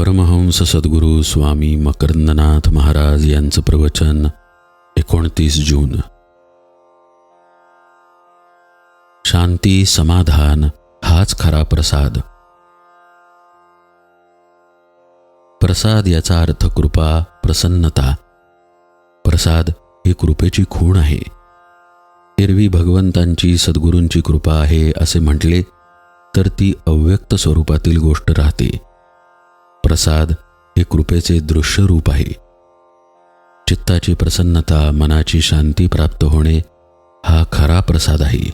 परमहंस सद्गुरू स्वामी मकरंदनाथ महाराज यांचं प्रवचन एकोणतीस जून. शांती समाधान हाच खरा प्रसाद. प्रसाद याचा अर्थ कृपा प्रसन्नता. प्रसाद ही कृपेची खूण आहे. एरवी भगवंतांची सद्गुरूंची कृपा आहे असे म्हटले तर ती अव्यक्त स्वरूपातील गोष्ट राहते. प्रसाद हे कृपेचे दृश्य रूप आहे. चित्ताची प्रसन्नता मनाची शांती प्राप्त होणे हा खरा प्रसाद आहे.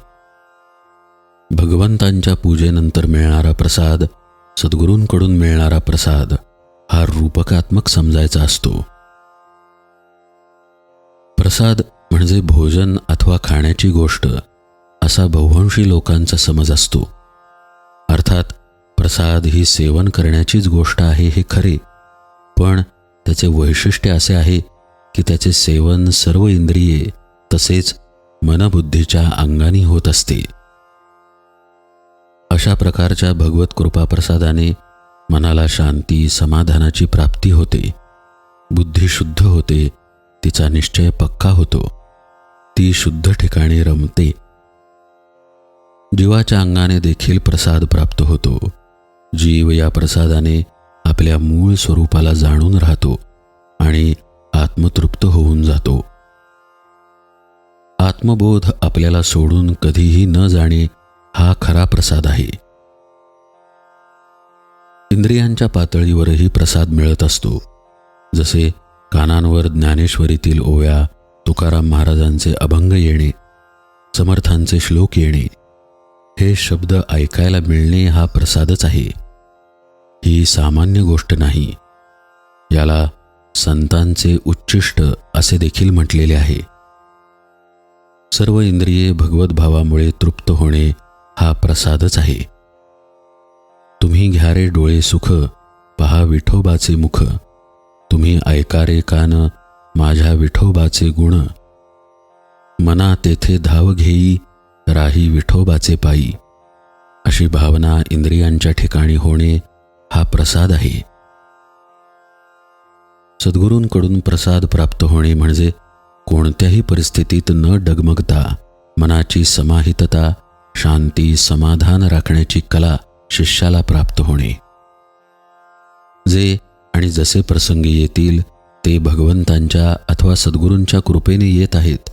भगवंतांच्या पूजेनंतर मिळणारा प्रसाद सद्गुरूंकडून मिळणारा प्रसाद हा रूपकात्मक समजायचा असतो. प्रसाद म्हणजे भोजन अथवा खाण्याची गोष्ट असा बहुवंशी लोकांचा समज असतो. अर्थात प्रसाद ही सेवन करण्याचीच गोष्ट आहे हे खरे. पण त्याचे वैशिष्ट्य असे आहे की त्याचे सेवन सर्व इंद्रिये तसेच मनबुद्धीच्या अंगानी होत असते. अशा प्रकारच्या भगवत कृपा प्रसादाने मनाला शांती समाधानाची प्राप्ती होते. बुद्धी शुद्ध होते तिचा निश्चय पक्का होतो. ती शुद्ध ठिकाणी रमते. जीवाच्या अंगाने देखील प्रसाद प्राप्त होतो. जीव या प्रसादाने आपल्या मूळ स्वरूपाला जाणून राहतो आणि आत्मतृप्त होऊन जातो. आत्मबोध आपल्याला सोडून कधीही न जाणे हा खरा प्रसाद आहे. इंद्रियांच्या पातळीवरही प्रसाद मिळत असतो. जसे कानांवर ज्ञानेश्वरीतील ओव्या तुकाराम महाराजांचे अभंग येणे समर्थांचे श्लोक येणे हे शब्द ऐकायला मिळणे हा प्रसादच आहे. ही सामान्य गोष्ट नाही. याला संतांचे उच्चिष्ट असे देखील म्हटलेले आहे. सर्व इंद्रिये भगवद्भावामुळे तृप्त होणे हा प्रसादच आहे. तुम्ही घ्या रे डोळे सुख पहा विठोबाचे मुख. तुम्ही ऐका रे कान माझ्या विठोबाचे गुण. मना तेथे धाव घेई राही विठोबाचे पायी. अशी भावना इंद्रियांच्या ठिकाणी होणे हा प्रसाद आहे. सद्गुरूंकडून प्रसाद प्राप्त होणे म्हणजे कोणत्याही परिस्थितीत न डगमगता मनाची समाहितता शांती समाधान राखण्याची कला शिष्याला प्राप्त होणे. जे आणि जसे प्रसंगी येतील ते भगवंतांच्या अथवा सद्गुरूंच्या कृपेने येत आहेत.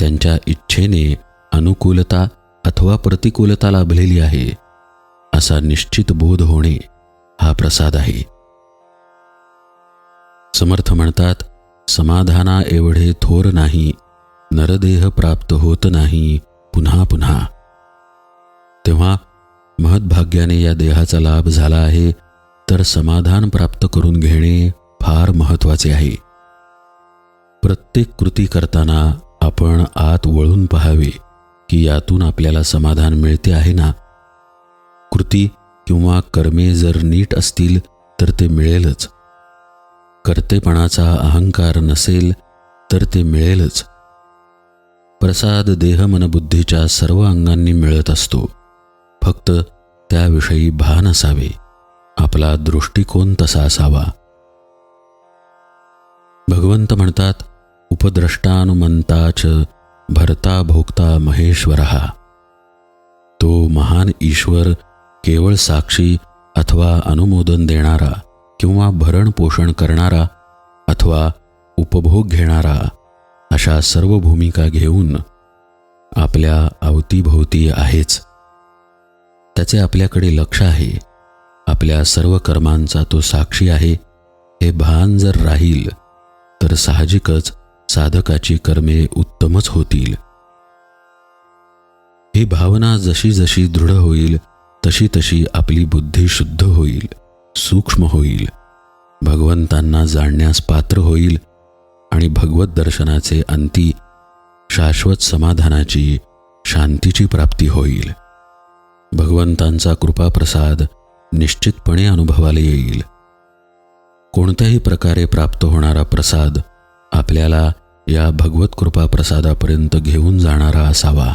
त्यांच्या इच्छेने अनुकूलता अथवा प्रतिकूलता लाभलेली आहे असा निश्चित बोध होणे. हा प्रसाद आहे. समर्थ म्हणतात समाधाना एवढे थोर नाही नरदेह प्राप्त होत नाही पुन्हा पुन्हा. तेव्हा महद्भाग्याने या देहाचा लाभ झाला आहे तर समाधान प्राप्त करून घेणे फार महत्त्वाचे आहे. प्रत्येक कृती करताना आपण आत वळून पहावे की यातून आपल्याला समाधान मिळते आहे ना? किंवा कर्मे जर नीट असतील तर ते मिळेलच. कर्तेपणाचा अहंकार नसेल तर ते मिळेलच. प्रसाद देहमनबुद्धीच्या सर्व अंगांनी मिळत असतो. फक्त त्याविषयी भान असावे. आपला दृष्टिकोन तसा असावा. भगवंत म्हणतात उपद्रष्टानुमंताच भरता भोगता महेश्वर. तो महान ईश्वर केवळ साक्षी अथवा अनुमोदन देणारा किंवा भरण पोषण करणारा अथवा उपभोग घेणारा अशा सर्व भूमिका घेऊन आपल्या अवतीभोवती आहेच. त्याचे आपल्याकडे लक्ष आहे. आपल्या सर्व कर्मांचा तो साक्षी आहे. हे भान जर राहील तर साहजिकच साधकाची कर्मे उत्तमच होतील. ही भावना जशी जशी दृढ होईल तशी तशी आपली बुद्धी शुद्ध होईल सूक्ष्म होईल. भगवंतांना जाणण्यास पात्र होईल आणि भगवत दर्शनाचे अंती शाश्वत समाधानाची शांतीची प्राप्ती होईल. भगवंतांचा कृपाप्रसाद निश्चितपणे अनुभवाला येईल. कोणत्याही प्रकारे प्राप्त होणारा प्रसाद आपल्याला या भगवत कृपा प्रसादापर्यंत घेऊन जाणारा असावा.